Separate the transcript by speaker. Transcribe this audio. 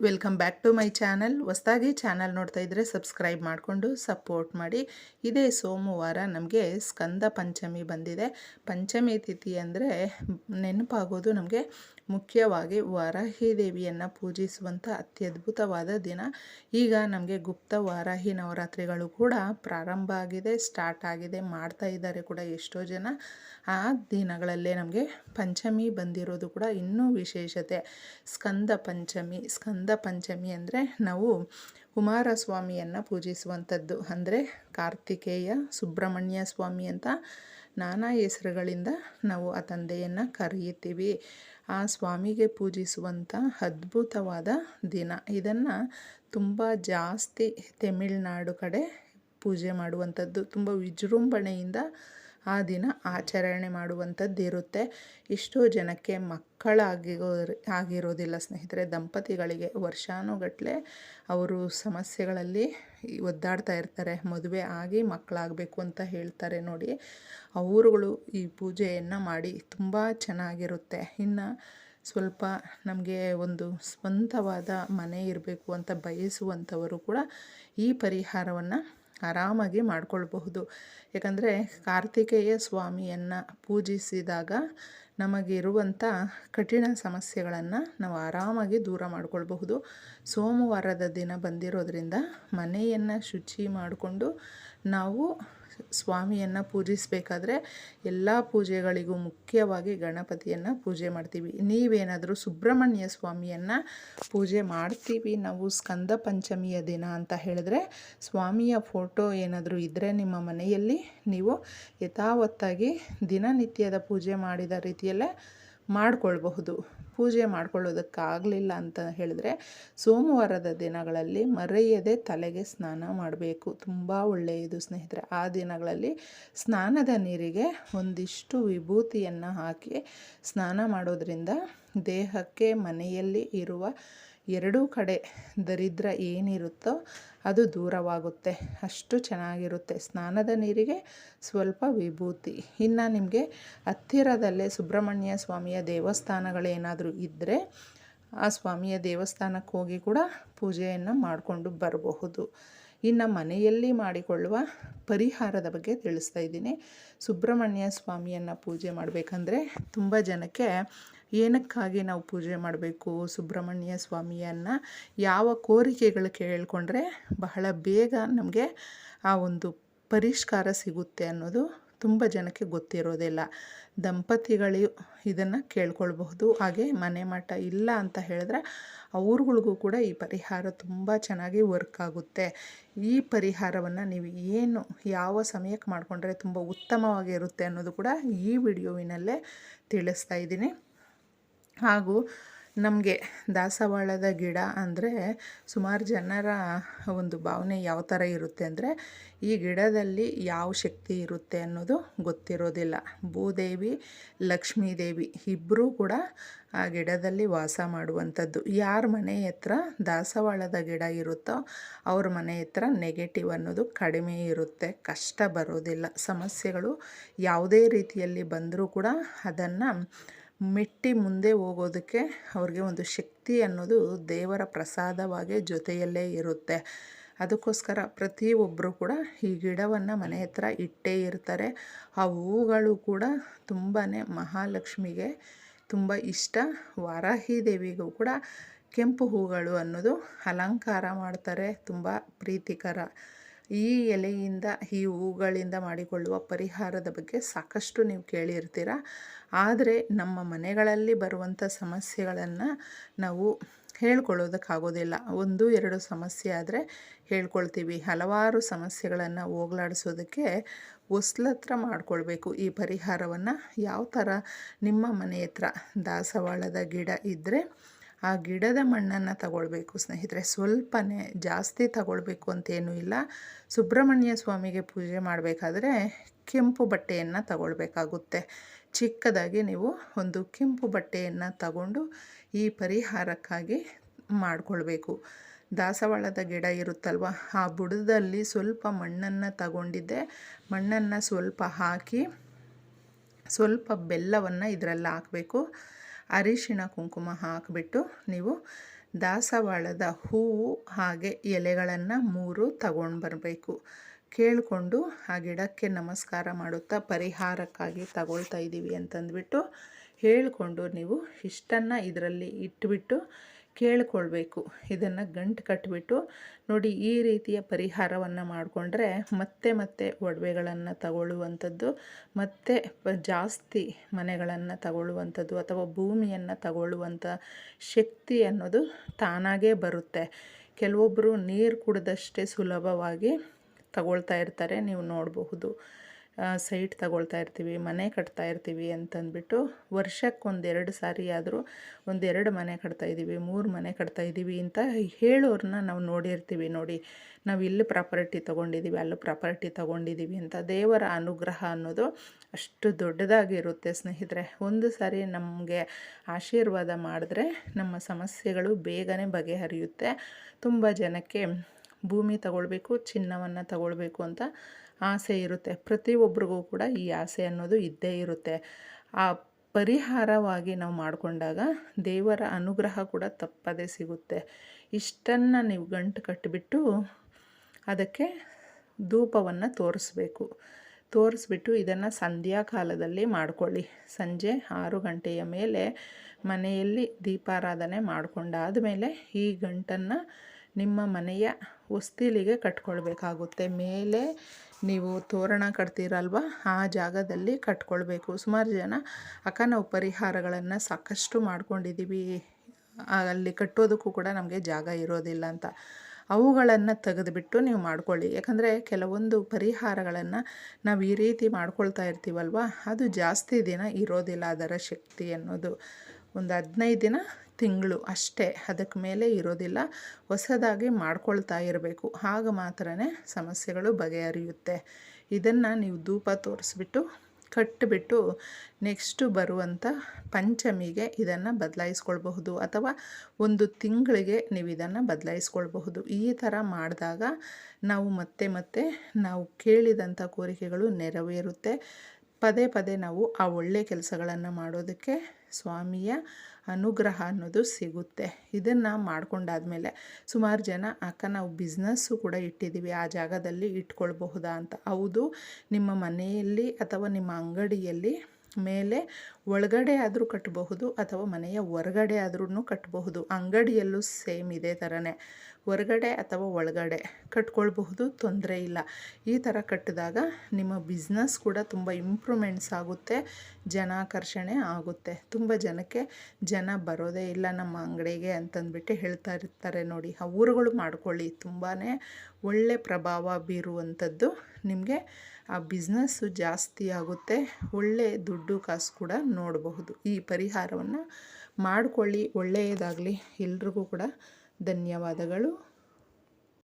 Speaker 1: Welcome back to my channel. ಹೊಸ್ದಾಗಿ channel ನೋಡ್ತಾ ಇದ್ದರೆ ಸಬ್ಸ್ಕ್ರೈಬ್ ಮಾಡಿಕೊಂಡು ಸಪೋರ್ಟ್ ಮಾಡಿ. ಇದೇ ಸೋಮವಾರ ನಮಗೆ ಸ್ಕಂದ ಪಂಚಮಿ ಬಂದಿದೆ. ಪಂಚಮಿ ತಿಥಿ ಅಂದರೆ ನೆನಪಾಗೋದು ನಮಗೆ ಮುಖ್ಯವಾಗಿ ವಾರಾಹಿ ದೇವಿಯನ್ನು ಪೂಜಿಸುವಂಥ ಅತ್ಯದ್ಭುತವಾದ ದಿನ. ಈಗ ನಮಗೆ ಗುಪ್ತ ವಾರಾಹಿ ನವರಾತ್ರಿಗಳು ಕೂಡ ಪ್ರಾರಂಭ ಆಗಿದೆ ಸ್ಟಾರ್ಟ್ ಆಗಿದೆ, ಮಾಡ್ತಾ ಇದ್ದಾರೆ ಕೂಡ ಎಷ್ಟೋ ಜನ. ಆ ದಿನಗಳಲ್ಲೇ ನಮಗೆ ಪಂಚಮಿ ಬಂದಿರೋದು ಕೂಡ ಇನ್ನೂ ವಿಶೇಷತೆ. ಸ್ಕಂದ ಪಂಚಮಿ ಸ್ಕಂದ ಪಂಚಮಿ ಅಂದರೆ ನಾವು ಕುಮಾರಸ್ವಾಮಿಯನ್ನು ಪೂಜಿಸುವಂಥದ್ದು ಅಂದರೆ ಕಾರ್ತಿಕೇಯ ಸುಬ್ರಹ್ಮಣ್ಯ ಸ್ವಾಮಿ ಅಂತ ನಾನಾ ಹೆಸರುಗಳಿಂದ ನಾವು ಆ ತಂದೆಯನ್ನು ಕರೆಯುತ್ತೀವಿ. ಆ ಸ್ವಾಮಿಗೆ ಪೂಜಿಸುವಂಥ ಅದ್ಭುತವಾದ ದಿನ. ಇದನ್ನು ತುಂಬ ಜಾಸ್ತಿ ತಮಿಳ್ನಾಡು ಕಡೆ ಪೂಜೆ ಮಾಡುವಂಥದ್ದು ತುಂಬ ವಿಜೃಂಭಣೆಯಿಂದ ಆ ದಿನ ಆಚರಣೆ ಮಾಡುವಂಥದ್ದು ಇರುತ್ತೆ. ಎಷ್ಟೋ ಜನಕ್ಕೆ ಮಕ್ಕಳಾಗಿರೋ ಆಗಿರೋದಿಲ್ಲ ಸ್ನೇಹಿತರೆ. ದಂಪತಿಗಳಿಗೆ ವರ್ಷಾನುಗಟ್ಟಲೆ ಅವರು ಸಮಸ್ಯೆಗಳಲ್ಲಿ ಒದ್ದಾಡ್ತಾ ಇರ್ತಾರೆ. ಮದುವೆ ಆಗಿ ಮಕ್ಕಳಾಗಬೇಕು ಅಂತ ಹೇಳ್ತಾರೆ ನೋಡಿ. ಅವರುಗಳು ಈ ಪೂಜೆಯನ್ನು ಮಾಡಿ ತುಂಬ ಚೆನ್ನಾಗಿರುತ್ತೆ. ಇನ್ನು ಸ್ವಲ್ಪ ನಮಗೆ ಒಂದು ಸ್ವಂತವಾದ ಮನೆ ಇರಬೇಕು ಅಂತ ಬಯಸುವಂಥವರು ಕೂಡ ಈ ಪರಿಹಾರವನ್ನು ಆರಾಮಾಗಿ ಮಾಡಿಕೊಳ್ಬಹುದು. ಯಾಕಂದರೆ ಕಾರ್ತಿಕೇಯ ಸ್ವಾಮಿಯನ್ನು ಪೂಜಿಸಿದಾಗ ನಮಗಿರುವಂಥ ಕಠಿಣ ಸಮಸ್ಯೆಗಳನ್ನು ನಾವು ಆರಾಮಾಗಿ ದೂರ ಮಾಡಿಕೊಳ್ಬಹುದು. ಸೋಮವಾರದ ದಿನ ಬಂದಿರೋದ್ರಿಂದ ಮನೆಯನ್ನು ಶುಚಿ ಮಾಡಿಕೊಂಡು ನಾವು ಸ್ವಾಮಿಯನ್ನು ಪೂಜಿಸಬೇಕಾದ್ರೆ ಎಲ್ಲ ಪೂಜೆಗಳಿಗೂ ಮುಖ್ಯವಾಗಿ ಗಣಪತಿಯನ್ನು ಪೂಜೆ ಮಾಡ್ತೀವಿ. ನೀವೇನಾದರೂ ಸುಬ್ರಹ್ಮಣ್ಯ ಸ್ವಾಮಿಯನ್ನು ಪೂಜೆ ಮಾಡ್ತೀವಿ, ನಾವು ಸ್ಕಂದ ಪಂಚಮಿಯ ದಿನ ಅಂತ ಹೇಳಿದ್ರೆ ಸ್ವಾಮಿಯ ಫೋಟೋ ಏನಾದರೂ ಇದ್ದರೆ ನಿಮ್ಮ ಮನೆಯಲ್ಲಿ ನೀವು ಯಥಾವತ್ತಾಗಿ ದಿನನಿತ್ಯದ ಪೂಜೆ ಮಾಡಿದ ರೀತಿಯಲ್ಲೇ ಮಾಡಿಕೊಳ್ಬಹುದು. ಪೂಜೆ ಮಾಡ್ಕೊಳ್ಳೋದಕ್ಕಾಗಲಿಲ್ಲ ಅಂತ ಹೇಳಿದ್ರೆ ಸೋಮವಾರದ ದಿನಗಳಲ್ಲಿ ಮರೆಯದೆ ತಲೆಗೆ ಸ್ನಾನ ಮಾಡಬೇಕು. ತುಂಬ ಒಳ್ಳೆಯದು ಸ್ನೇಹಿತರೆ. ಆ ದಿನಗಳಲ್ಲಿ ಸ್ನಾನದ ನೀರಿಗೆ ಒಂದಿಷ್ಟು ವಿಭೂತಿಯನ್ನು ಹಾಕಿ ಸ್ನಾನ ಮಾಡೋದ್ರಿಂದ ದೇಹಕ್ಕೆ ಮನೆಯಲ್ಲಿ ಇರುವ ಎರಡೂ ಕಡೆ ದರಿದ್ರ ಏನಿರುತ್ತೋ ಅದು ದೂರವಾಗುತ್ತೆ. ಅಷ್ಟು ಚೆನ್ನಾಗಿರುತ್ತೆ. ಸ್ನಾನದ ನೀರಿಗೆ ಸ್ವಲ್ಪ ವಿಭೂತಿ. ಇನ್ನು ನಿಮಗೆ ಹತ್ತಿರದಲ್ಲೇ ಸುಬ್ರಹ್ಮಣ್ಯ ಸ್ವಾಮಿಯ ದೇವಸ್ಥಾನಗಳೇನಾದರೂ ಇದ್ದರೆ ಆ ಸ್ವಾಮಿಯ ದೇವಸ್ಥಾನಕ್ಕೆ ಹೋಗಿ ಕೂಡ ಪೂಜೆಯನ್ನು ಮಾಡಿಕೊಂಡು ಬರಬಹುದು. ಇನ್ನು ಮನೆಯಲ್ಲಿ ಮಾಡಿಕೊಳ್ಳುವ ಪರಿಹಾರದ ಬಗ್ಗೆ ತಿಳಿಸ್ತಾ ಇದ್ದೀನಿ. ಸುಬ್ರಹ್ಮಣ್ಯ ಸ್ವಾಮಿಯನ್ನು ಪೂಜೆ ಮಾಡಬೇಕಂದ್ರೆ ತುಂಬ ಜನಕ್ಕೆ ಏನಕ್ಕಾಗಿ ನಾವು ಪೂಜೆ ಮಾಡಬೇಕು? ಸುಬ್ರಹ್ಮಣ್ಯ ಸ್ವಾಮಿಯನ್ನು ಯಾವ ಕೋರಿಕೆಗಳು ಕೇಳಿಕೊಂಡ್ರೆ ಬಹಳ ಬೇಗ ನಮಗೆ ಆ ಒಂದು ಪರಿಷ್ಕಾರ ಸಿಗುತ್ತೆ ಅನ್ನೋದು ತುಂಬ ಜನಕ್ಕೆ ಗೊತ್ತಿರೋದಿಲ್ಲ. ದಂಪತಿಗಳು ಇದನ್ನು ಕೇಳ್ಕೊಳ್ಬಹುದು. ಹಾಗೆ ಮನೆ ಮಠ ಇಲ್ಲ ಅಂತ ಹೇಳಿದ್ರೆ ಅವ್ರುಗಳಿಗೂ ಕೂಡ ಈ ಪರಿಹಾರ ತುಂಬ ಚೆನ್ನಾಗಿ ವರ್ಕ್ ಆಗುತ್ತೆ. ಈ ಪರಿಹಾರವನ್ನು ನೀವು ಏನು, ಯಾವ ಸಮಯಕ್ಕೆ ಮಾಡಿಕೊಂಡ್ರೆ ತುಂಬ ಉತ್ತಮವಾಗಿರುತ್ತೆ ಅನ್ನೋದು ಕೂಡ ಈ ವಿಡಿಯೋವಿನಲ್ಲೇ ತಿಳಿಸ್ತಾ ಇದ್ದೀನಿ. ಹಾಗೂ ನಮಗೆ ದಾಸವಾಳದ ಗಿಡ ಅಂದರೆ ಸುಮಾರು ಜನರ ಒಂದು ಭಾವನೆ ಯಾವ ಥರ ಇರುತ್ತೆ ಅಂದರೆ ಈ ಗಿಡದಲ್ಲಿ ಯಾವ ಶಕ್ತಿ ಇರುತ್ತೆ ಅನ್ನೋದು ಗೊತ್ತಿರೋದಿಲ್ಲ. ಭೂದೇವಿ, ಲಕ್ಷ್ಮೀದೇವಿ ಇಬ್ಬರೂ ಕೂಡ ಆ ಗಿಡದಲ್ಲಿ ವಾಸ ಮಾಡುವಂಥದ್ದು. ಯಾರ ಮನೆ ಹತ್ರ ದಾಸವಾಳದ ಗಿಡ ಇರುತ್ತೋ ಅವ್ರ ಮನೆ ಹತ್ರ ನೆಗೆಟಿವ್ ಅನ್ನೋದು ಕಡಿಮೆ ಇರುತ್ತೆ. ಕಷ್ಟ ಬರೋದಿಲ್ಲ. ಸಮಸ್ಯೆಗಳು ಯಾವುದೇ ರೀತಿಯಲ್ಲಿ ಬಂದರೂ ಕೂಡ ಅದನ್ನು ಮೆಟ್ಟಿ ಮುಂದೆ ಹೋಗೋದಕ್ಕೆ ಅವ್ರಿಗೆ ಒಂದು ಶಕ್ತಿ ಅನ್ನೋದು ದೇವರ ಪ್ರಸಾದವಾಗಿ ಜೊತೆಯಲ್ಲೇ ಇರುತ್ತೆ. ಅದಕ್ಕೋಸ್ಕರ ಪ್ರತಿಯೊಬ್ಬರು ಕೂಡ ಈ ಗಿಡವನ್ನು ಮನೆ ಹತ್ರ ಇಟ್ಟೇ ಇರ್ತಾರೆ. ಆ ಹೂಗಳು ಕೂಡ ತುಂಬಾ ಮಹಾಲಕ್ಷ್ಮಿಗೆ ತುಂಬ ಇಷ್ಟ. ವಾರಾಹಿ ದೇವಿಗೂ ಕೂಡ ಕೆಂಪು ಹೂಗಳು ಅನ್ನೋದು ಅಲಂಕಾರ ಮಾಡ್ತಾರೆ. ತುಂಬ ಪ್ರೀತಿಕರ ಈ ಎಲೆಯಿಂದ, ಈ ಹೂಗಳಿಂದ ಮಾಡಿಕೊಳ್ಳುವ ಪರಿಹಾರದ ಬಗ್ಗೆ ಸಾಕಷ್ಟು ನೀವು ಕೇಳಿರ್ತೀರ. ಆದರೆ ನಮ್ಮ ಮನೆಗಳಲ್ಲಿ ಬರುವಂಥ ಸಮಸ್ಯೆಗಳನ್ನು ನಾವು ಹೇಳ್ಕೊಳ್ಳೋದಕ್ಕಾಗೋದಿಲ್ಲ. ಒಂದು, ಎರಡು ಸಮಸ್ಯೆ ಆದರೆ ಹೇಳ್ಕೊಳ್ತೀವಿ. ಹಲವಾರು ಸಮಸ್ಯೆಗಳನ್ನು ಹೋಗ್ಲಾಡಿಸೋದಕ್ಕೆ ಹೊಸ್ಲತ್ರ ಮಾಡಿಕೊಳ್ಬೇಕು. ಈ ಪರಿಹಾರವನ್ನು ಯಾವ ಥರ ನಿಮ್ಮ ಮನೆ ಹತ್ರ ದಾಸವಾಳದ ಗಿಡ ಇದ್ದರೆ ಆ ಗಿಡದ ಮಣ್ಣನ್ನು ತಗೊಳ್ಬೇಕು ಸ್ನೇಹಿತರೆ. ಸ್ವಲ್ಪನೇ ಜಾಸ್ತಿ ತಗೊಳ್ಬೇಕು ಅಂತೇನೂ ಇಲ್ಲ. ಸುಬ್ರಹ್ಮಣ್ಯ ಸ್ವಾಮಿಗೆ ಪೂಜೆ ಮಾಡಬೇಕಾದ್ರೆ ಕೆಂಪು ಬಟ್ಟೆಯನ್ನು ತಗೊಳ್ಬೇಕಾಗುತ್ತೆ. ಚಿಕ್ಕದಾಗಿ ನೀವು ಒಂದು ಕೆಂಪು ಬಟ್ಟೆಯನ್ನು ತಗೊಂಡು ಈ ಪರಿಹಾರಕ್ಕಾಗಿ ಮಾಡಿಕೊಳ್ಬೇಕು. ದಾಸವಾಳದ ಗಿಡ ಇರುತ್ತಲ್ವ, ಆ ಬುಡದಲ್ಲಿ ಸ್ವಲ್ಪ ಮಣ್ಣನ್ನು ತಗೊಂಡಿದ್ದೆ. ಮಣ್ಣನ್ನು ಸ್ವಲ್ಪ ಹಾಕಿ ಸ್ವಲ್ಪ ಬೆಲ್ಲವನ್ನು ಇದರಲ್ಲಿ ಹಾಕಬೇಕು. ಅರಿಶಿಣ ಕುಂಕುಮ ಹಾಕಿಬಿಟ್ಟು ನೀವು ದಾಸವಾಳದ ಹೂವು ಹಾಗೆ ಎಲೆಗಳನ್ನು ಮೂರು ತಗೊಂಡು ಬರಬೇಕು. ಕೇಳಿಕೊಂಡು ಆ ಗಿಡಕ್ಕೆ ನಮಸ್ಕಾರ ಮಾಡುತ್ತಾ ಪರಿಹಾರಕ್ಕಾಗಿ ತಗೊಳ್ತಾ ಇದ್ದೀವಿ ಅಂತಂದ್ಬಿಟ್ಟು ಹೇಳಿಕೊಂಡು ನೀವು ಇಷ್ಟನ್ನು ಇದರಲ್ಲಿ ಇಟ್ಬಿಟ್ಟು ಕೇಳಿಕೊಳ್ಬೇಕು. ಇದನ್ನು ಗಂಟು ಕಟ್ಟಿಬಿಟ್ಟು ನೋಡಿ ಈ ರೀತಿಯ ಪರಿಹಾರವನ್ನು ಮಾಡಿಕೊಂಡ್ರೆ ಮತ್ತೆ ಮತ್ತೆ ಒಡವೆಗಳನ್ನು ತಗೊಳ್ಳುವಂಥದ್ದು, ಮತ್ತೆ ಜಾಸ್ತಿ ಮನೆಗಳನ್ನು ತಗೊಳ್ಳುವಂಥದ್ದು ಅಥವಾ ಭೂಮಿಯನ್ನು ತಗೊಳ್ಳುವಂಥ ಶಕ್ತಿ ಅನ್ನೋದು ತಾನಾಗೇ ಬರುತ್ತೆ. ಕೆಲವೊಬ್ಬರು ನೀರು ಕುಡಿದಷ್ಟೇ ಸುಲಭವಾಗಿ ತಗೊಳ್ತಾ ಇರ್ತಾರೆ, ನೀವು ನೋಡಬಹುದು. ಸೈಟ್ ತಗೊಳ್ತಾ ಇರ್ತೀವಿ, ಮನೆ ಕಟ್ತಾ ಇರ್ತೀವಿ ಅಂತಂದ್ಬಿಟ್ಟು ವರ್ಷಕ್ಕೆ ಒಂದೆರಡು ಸಾರಿ ಆದರೂ ಒಂದೆರಡು ಮನೆ ಕಟ್ತಾ ಇದ್ದೀವಿ, ಮೂರು ಮನೆ ಕಟ್ತಾ ಇದ್ದೀವಿ ಅಂತ ಹೇಳೋರನ್ನ ನಾವು ನೋಡಿರ್ತೀವಿ. ನೋಡಿ, ನಾವು ಇಲ್ಲಿ ಪ್ರಾಪರ್ಟಿ ತೊಗೊಂಡಿದ್ದೀವಿ, ಅಲ್ಲೂ ಪ್ರಾಪರ್ಟಿ ತೊಗೊಂಡಿದ್ದೀವಿ ಅಂತ ದೇವರ ಅನುಗ್ರಹ ಅನ್ನೋದು ಅಷ್ಟು ದೊಡ್ಡದಾಗಿರುತ್ತೆ ಸ್ನೇಹಿತರೆ. ಒಂದು ಸಾರಿ ನಮಗೆ ಆಶೀರ್ವಾದ ಮಾಡಿದ್ರೆ ನಮ್ಮ ಸಮಸ್ಯೆಗಳು ಬೇಗನೆ ಬಗೆಹರಿಯುತ್ತೆ. ತುಂಬ ಜನಕ್ಕೆ ಭೂಮಿ ತಗೊಳ್ಬೇಕು, ಚಿನ್ನವನ್ನು ತಗೊಳ್ಬೇಕು ಅಂತ ಆಸೆ ಇರುತ್ತೆ. ಪ್ರತಿಯೊಬ್ಬರಿಗೂ ಕೂಡ ಈ ಆಸೆ ಅನ್ನೋದು ಇದ್ದೇ ಇರುತ್ತೆ. ಆ ಪರಿಹಾರವಾಗಿ ನಾವು ಮಾಡಿಕೊಂಡಾಗ ದೇವರ ಅನುಗ್ರಹ ಕೂಡ ತಪ್ಪದೇ ಸಿಗುತ್ತೆ. ಇಷ್ಟನ್ನು ನೀವು ಗಂಟು ಕಟ್ಟಿಬಿಟ್ಟು ಅದಕ್ಕೆ ಧೂಪವನ್ನು ತೋರಿಸ್ಬೇಕು. ತೋರಿಸ್ಬಿಟ್ಟು ಇದನ್ನು ಸಂಧ್ಯಾ ಕಾಲದಲ್ಲಿ ಮಾಡ್ಕೊಳ್ಳಿ. ಸಂಜೆ ಆರು ಗಂಟೆಯ ಮೇಲೆ ಮನೆಯಲ್ಲಿ ದೀಪಾರಾಧನೆ ಮಾಡಿಕೊಂಡಾದ ಮೇಲೆ ಈ ಗಂಟನ್ನು ನಿಮ್ಮ ಮನೆಯ ಹೊಸ್ತಿಲಿಗೆ ಕಟ್ಕೊಳ್ಬೇಕಾಗುತ್ತೆ. ಮೇಲೆ ನೀವು ತೋರಣ ಕಟ್ತೀರಲ್ವ? ಆ ಜಾಗದಲ್ಲಿ ಕಟ್ಕೊಳ್ಬೇಕು. ಸುಮಾರು ಜನ ಅಕ್ಕ ನಾವು ಪರಿಹಾರಗಳನ್ನು ಸಾಕಷ್ಟು ಮಾಡ್ಕೊಂಡಿದ್ದೀವಿ. ಅಲ್ಲಿ ಕಟ್ಟೋದಕ್ಕೂ ಕೂಡ ನಮಗೆ ಜಾಗ ಇರೋದಿಲ್ಲ ಅಂತ. ಅವುಗಳನ್ನು ತೆಗೆದುಬಿಟ್ಟು ನೀವು ಮಾಡ್ಕೊಳ್ಳಿ. ಯಾಕಂದರೆ ಕೆಲವೊಂದು ಪರಿಹಾರಗಳನ್ನು ನಾವು ಈ ರೀತಿ ಮಾಡ್ಕೊಳ್ತಾ ಇರ್ತೀವಲ್ವ? ಅದು ಜಾಸ್ತಿ ದಿನ ಇರೋದಿಲ್ಲ ಅದರ ಶಕ್ತಿ ಅನ್ನೋದು. ಒಂದು ಹದಿನೈದು ದಿನ ತಿಂಗಳು ಅಷ್ಟೇ, ಅದಕ್ಕೆ ಮೇಲೆ ಇರೋದಿಲ್ಲ. ಹೊಸದಾಗಿ ಮಾಡ್ಕೊಳ್ತಾ ಇರಬೇಕು. ಆಗ ಮಾತ್ರ ಸಮಸ್ಯೆಗಳು ಬಗೆಹರಿಯುತ್ತೆ. ಇದನ್ನು ನೀವು ಧೂಪ ತೋರಿಸ್ಬಿಟ್ಟು ಕಟ್ಟಿಬಿಟ್ಟು ನೆಕ್ಸ್ಟು ಬರುವಂಥ ಪಂಚಮಿಗೆ ಇದನ್ನು ಬದಲಾಯಿಸ್ಕೊಳ್ಬಹುದು. ಅಥವಾ ಒಂದು ತಿಂಗಳಿಗೆ ನೀವು ಇದನ್ನು ಬದಲಾಯಿಸ್ಕೊಳ್ಬಹುದು. ಈ ಥರ ಮಾಡಿದಾಗ ನಾವು ಮತ್ತೆ ಮತ್ತೆ ನಾವು ಕೇಳಿದಂಥ ಕೋರಿಕೆಗಳು ನೆರವೇರುತ್ತೆ. ಪದೇ ಪದೇ ನಾವು ಆ ಒಳ್ಳೆಯ ಕೆಲಸಗಳನ್ನು ಮಾಡೋದಕ್ಕೆ ಸ್ವಾಮಿಯ ಅನುಗ್ರಹ ಅನ್ನೋದು ಸಿಗುತ್ತೆ. ಇದನ್ನು ಮಾಡ್ಕೊಂಡಾದ್ಮೇಲೆ ಸುಮಾರು ಜನ, ಅಕ್ಕ ನಾವು ಬಿಸ್ನೆಸ್ಸು ಕೂಡ ಇಟ್ಟಿದ್ದೀವಿ ಆ ಜಾಗದಲ್ಲಿ ಇಟ್ಕೊಳ್ಬಹುದಾ ಅಂತ. ಹೌದು, ನಿಮ್ಮ ಮನೆಯಲ್ಲಿ ಅಥವಾ ನಿಮ್ಮ ಅಂಗಡಿಯಲ್ಲಿ ಮೇಲೆ ಒಳಗಡೆ ಆದರೂ ಕಟ್ಟಬಹುದು ಅಥವಾ ಮನೆಯ ಹೊರಗಡೆ ಆದ್ರೂ ಕಟ್ಟಬಹುದು ಅಂಗಡಿಯಲ್ಲೂ ಸೇಮ್ ಇದೇ ಥರನೇ ಹೊರಗಡೆ ಅಥವಾ ಒಳಗಡೆ ಕಟ್ಕೊಳ್ಬಹುದು, ತೊಂದರೆ ಇಲ್ಲ. ಈ ಥರ ಕಟ್ಟಿದಾಗ ನಿಮ್ಮ ಬಿಸ್ನೆಸ್ ಕೂಡ ತುಂಬ ಇಂಪ್ರೂವ್ಮೆಂಟ್ಸ್ ಆಗುತ್ತೆ, ಜನಾಕರ್ಷಣೆ ಆಗುತ್ತೆ. ತುಂಬ ಜನಕ್ಕೆ ಜನ ಬರೋದೇ ಇಲ್ಲ ನಮ್ಮ ಅಂಗಡಿಗೆ ಅಂತಂದ್ಬಿಟ್ಟು ಹೇಳ್ತಾ ಇರ್ತಾರೆ ನೋಡಿ. ಆ ಊರುಗಳು ಮಾಡ್ಕೊಳ್ಳಿ ತುಂಬಾ ಒಳ್ಳೆ ಪ್ರಭಾವ ಬೀರುವಂಥದ್ದು ನಿಮಗೆ. ಆ ಬಿಸ್ನೆಸ್ಸು ಜಾಸ್ತಿ ಆಗುತ್ತೆ, ಒಳ್ಳೆ ದುಡ್ಡು ಕಾಸು ಕೂಡ ನೋಡಬಹುದು. ಈ ಪರಿಹಾರವನ್ನು ಮಾಡಿಕೊಳ್ಳಿ, ಒಳ್ಳೆಯದಾಗಲಿ ಎಲ್ರಿಗೂ ಕೂಡ. ಧನ್ಯವಾದಗಳು.